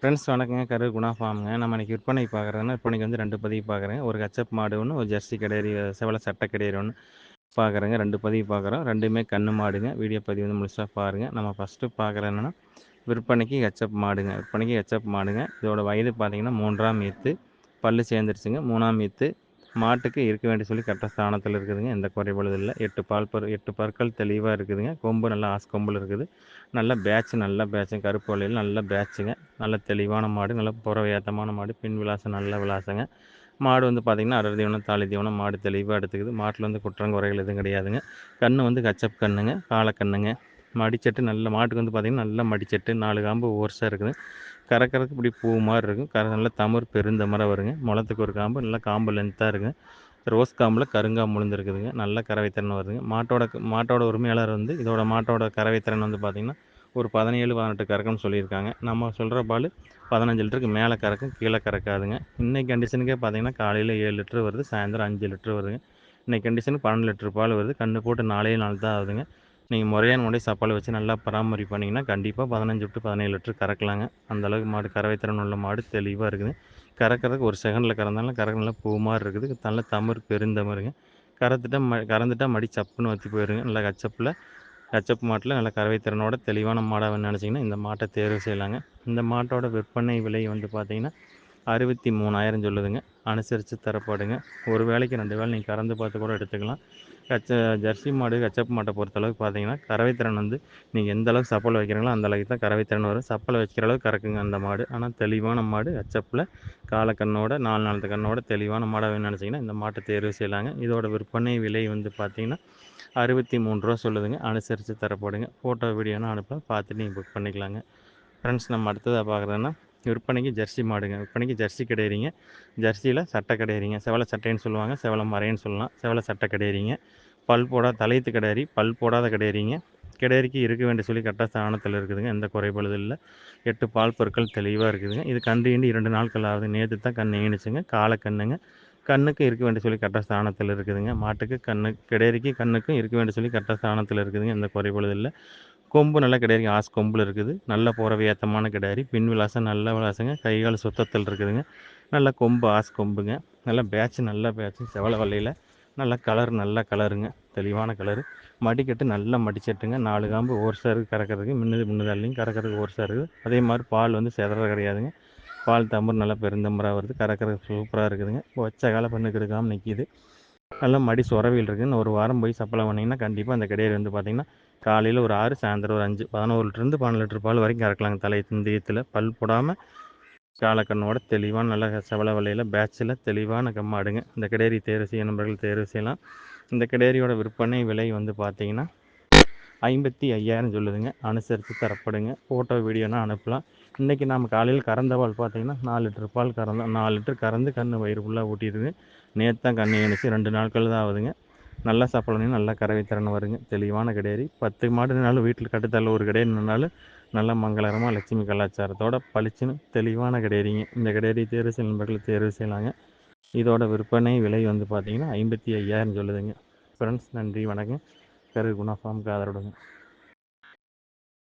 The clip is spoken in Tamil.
ஃப்ரெண்ட்ஸ் வணக்கங்க. கரூர் குணா ஃபார்முங்க நம்ம இன்றைக்கி விற்பனை பார்க்குறதுனா விற்பனைக்கு வந்து ரெண்டு பதிவு பார்க்குறேன். ஒரு கச்சப் மாடு ஒன்று ஒரு ஜெர்சி கடையறி செவலை சட்டை கடையறி ஒன்று பார்க்குறேங்க. ரெண்டு பதிவு பார்க்குறோம். ரெண்டுமே கண்ணு மாடுங்க. வீடியோ பதிவு வந்து முழுசாக பாருங்கள் நம்ம ஃபஸ்ட்டு பார்க்குறது என்னென்னா விற்பனைக்கு கச்சப் மாடுங்க. விற்பனைக்கு கச்சப் மாடுங்க. இதோட வயது பார்த்தீங்கன்னா மூன்றாம் ஈத்து பல்லு சேர்ந்துருச்சுங்க. மூணாம் ஈத்து மாட்டுக்கு இருக்க வேண்டிய சொல்லி கரெக்டாக ஸ்தானத்தில் இருக்குதுங்க. எந்த குறைபாடும் இல்லை. எட்டு பால் பரு எட்டு பற்கள் தெளிவாக இருக்குதுங்க. கொம்பு நல்லா ஆஸ் கொம்பில் இருக்குது. நல்ல பேட்ச் நல்ல பேட்சுங்க கருப்பு வலையில் நல்ல பேட்சுங்க நல்ல தெளிவான மாடு நல்ல புற ஏத்தமான மாடு பின் விலாசம் நல்ல விலாசங்க. மாடு வந்து பார்த்திங்கன்னா அடர் தீவனம் தாலி தீவனம் மாடு தெளிவாக எடுத்துக்குது. மாட்டில் வந்து குற்றங்குறைகள் எதுவும் கிடையாதுங்க. கன்று வந்து கச்சப் கண்ணுங்க காலக்கண்ணுங்க. மடிச்சட்டு நல்ல மாட்டுக்கு வந்து பார்த்திங்கன்னா நல்ல மடிச்சட்டு நாலு காம்பு ஓர்ஸாக இருக்குது. கறக்கறதுக்கு இப்படி பூ மாதிரி இருக்கும். கரை நல்ல தமிழ் பெருந்தமரம் வருங்க. முளத்துக்கு ஒரு காம்பு நல்லா காம்பு லென்த்தாக இருக்குங்க ரோஸ் காம்பில் கருங்காம்பு முழுந்திருக்குதுங்க. நல்ல கறவைத்திறன் வருதுங்க. மாட்டோட மாட்டோட உரிமையாளர் வந்து இதோட மாட்டோட கறவைத்திறன் வந்து பார்த்திங்கன்னா ஒரு பதினேழு பதினெட்டு கறக்கும்னு சொல்லியிருக்காங்க. நம்ம சொல்கிற பால் பதினஞ்சு லிட்டருக்கு மேலே கறக்கும் கீழே கறக்காதுங்க. இன்றைக்கி கண்டிஷனுக்கே பார்த்தீங்கன்னா காலையில் ஏழு லிட்டரு வருது சாயந்தரம் அஞ்சு லிட்ரு வருதுங்க. இன்றைக்கி கண்டிஷனுக்கு பன்னெண்டு லிட்டர் பால் வருது. கண்ணு போட்டு நாலே நாள் தான் ஆகுதுங்க. நீங்கள் முறையான முறை சாப்பாடு வச்சு நல்லா பராமரிப்பு பண்ணிங்கன்னா கண்டிப்பாக பதினஞ்சு டு பதினேழு லிட்டர் கறக்கலாங்க. அந்தளவுக்கு மாடு கறவைத்திறன் உள்ள மாடு தெளிவாக இருக்குது. கறக்கிறதுக்கு ஒரு செகண்டில் கறந்தாலும் கறக்க நல்லா பூ மாதிரி இருக்குது. நல்ல தமிழ் பெருந்தமிருங்க கறந்துட்டா ம கறந்துட்டா மடி சப்புன்னு வற்றி போயிருங்க. நல்லா கச்சப்பில் கச்சப்பு மாட்டில் நல்ல கறவைத்திறனோட தெளிவான மாடாக நினச்சிங்கன்னா இந்த மாட்டை தேர்வு செய்யலாங்க. இந்த மாட்டோட விற்பனை விலை வந்து பார்த்திங்கன்னா அறுபத்தி மூணாயிரம் சொல்லுதுங்க. அனுசரித்து தரப்படுங்க. ஒரு வேலைக்கு ரெண்டு வேலை நீங்கள் கறந்து பார்த்து கூட எடுத்துக்கலாம். கச்ச ஜெர்சி மாடு கச்சப்பு மாட்டை பொறுத்தளவுக்கு பார்த்தீங்கன்னா கறவைத்திறன் வந்து நீங்கள் எந்த அளவுக்கு சப்பல் வைக்கிறீங்களோ அந்த அளவுக்கு தான் கறவைத்திறன் வரும். சப்பலை வைக்கிற அளவுக்கு கறக்குங்க அந்த மாடு. ஆனால் தெளிவான மாடு கச்சப்பில் காலக்கண்ணோட நாலு நாலு கண்ணோட தெளிவான மாடாக வேணும்னு நினச்சிங்கன்னா இந்த மாட்டை தேர்வு செய்யலாங்க. இதோட விற்பனை விலை வந்து பார்த்திங்கன்னா அறுபத்தி மூணு ரூபா சொல்லுதுங்க. அனுசரித்து தரப்படுங்க. ஃபோட்டோ வீடியோனா அனுப்ப பார்த்துட்டு நீங்கள் புக் பண்ணிக்கலாங்க. ஃப்ரெண்ட்ஸ் நம்ம அடுத்ததாக பார்க்குறதுன்னா விற்பனைக்கு ஜெர்சி மாடுங்க. விற்பனைக்கு ஜெர்சி கிடையாதுங்க ஜெர்சியில் சட்டை கிடையாதுங்க செவலை சட்டைன்னு சொல்லுவாங்க. செவலை மறைன்னு சொல்லலாம். செவலை சட்டை கிடையாதுங்க பல் போடாத தலையத்து கிடையாது பல் போடாத கிடையாதுங்க கிடையறிக்கு இருக்க வேண்டிய சொல்லி கரெக்டாக ஸ்தானத்தில் இருக்குதுங்க. எந்த குறைபாடு இல்லை. எட்டு பால் பொருட்கள் தெளிவாக இருக்குதுங்க. இது கண்டு ஈண்டு இரண்டு நாட்கள் ஆகுது. நேற்று தான் கண் ஈணுச்சுங்க காலை கண்ணுங்க. கண்ணுக்கு இருக்க வேண்டிய சொல்லி கரெக்டாக ஸ்தானத்தில் இருக்குதுங்க. மாட்டுக்கு கண்ணு கிடையறிக்கு கண்ணுக்கும் இருக்க வேண்டிய சொல்லி கரெக்டாக ஸ்தானத்தில் இருக்குதுங்க. எந்த குறைபாடு இல்லை. கொம்பு நல்லா கிடையாது ஆஸ் கொம்பில் இருக்குது. நல்ல போகிற ஏத்தமான கிடையாது. பின் விலாசம் நல்ல விலாசங்க. கைகால் சுத்தத்தில் இருக்குதுங்க. நல்ல கொம்பு ஆஸ் கொம்புங்க. நல்ல பேட்ச் நல்ல பேட்ச். செவல வலையில் நல்ல கலர் நல்ல கலருங்க. தெளிவான கலரு. மடிக்கட்டு நல்லா மடிச்சட்டுங்க. நாலு காம்பு ஒரு இருக்குது கறக்கிறதுக்கு முன்னது முன்னதாலையும் கறக்கிறதுக்கு ஒரு இருக்குது அதே மாதிரி பால் வந்து செதற கிடையாதுங்க. பால் தம்பர் நல்லா பெருந்தம்பராக வருது. கறக்கிறதுக்கு சூப்பராக இருக்குதுங்க. வச்ச காலை பண்ணுக்கிறதுக்காமல் நிற்கிது நல்லா மடி சுரவியில் இருக்குதுன்னு ஒரு வாரம் போய் சப்ளை பண்ணிங்கன்னா கண்டிப்பாக அந்த கடையில் வந்து பார்த்திங்கன்னா காலையில் ஒரு ஆறு சாயந்தரம் ஒரு அஞ்சு பதினோரு லிட்டருந்து பன்னெண்டு லிட்டர் பால் வரைக்கும் கறக்கலாங்க தலை தந்தியத்தில். பல் போடாமல் காலக்கண்ணோட தெளிவான நல்ல செவல வலையில் பேட்சில் தெளிவான கம்மாடுங்க இந்த கிடேரி தேர்வு செய்ய நண்பர்கள் தேர்வு செய்யலாம். இந்த கிடேரியோட விற்பனை விலை வந்து பார்த்திங்கன்னா ஐம்பத்தி ஐயாயிரம் சொல்லுதுங்க. அனுசரித்து தரப்படுங்க. ஃபோட்டோ வீடியோனா அனுப்பலாம். இன்றைக்கி நம்ம காலையில் கறந்த பால் பார்த்திங்கன்னா நாலு லிட்டர் பால் கறந்தோம் நாலு லிட்டர் கறந்து கன்று வயிறு ஃபுல்லாக ஊட்டிடுது நேற்று தான் கண்ணு ஏணிச்சு ரெண்டு நாட்கள் தான் ஆகுதுங்க. நல்லா சாப்பிடணும் நல்லா கறவை திறன் வருங்க. தெளிவான கிடையாது. பத்து மாடுனாலும் வீட்டில் கட்டுத்தள்ள ஒரு கிடையாதுனாலும் நல்ல மங்களகரமாக லட்சுமி கலாச்சாரத்தோட பளிச்சுன்னு தெளிவான கிடையாதுங்க. இந்த கிடையாது தேர்வு செய்யும் நண்பர்கள் தேர்வு செய்யலாங்க. இதோட விற்பனை விலை வந்து பார்த்திங்கன்னா ஐம்பத்தி ஐயாயிரம் சொல்லுதுங்க. ஃப்ரெண்ட்ஸ் நன்றி வணக்கம். கரு குணா ஃபார்முக்கு ஆதரவுடுங்க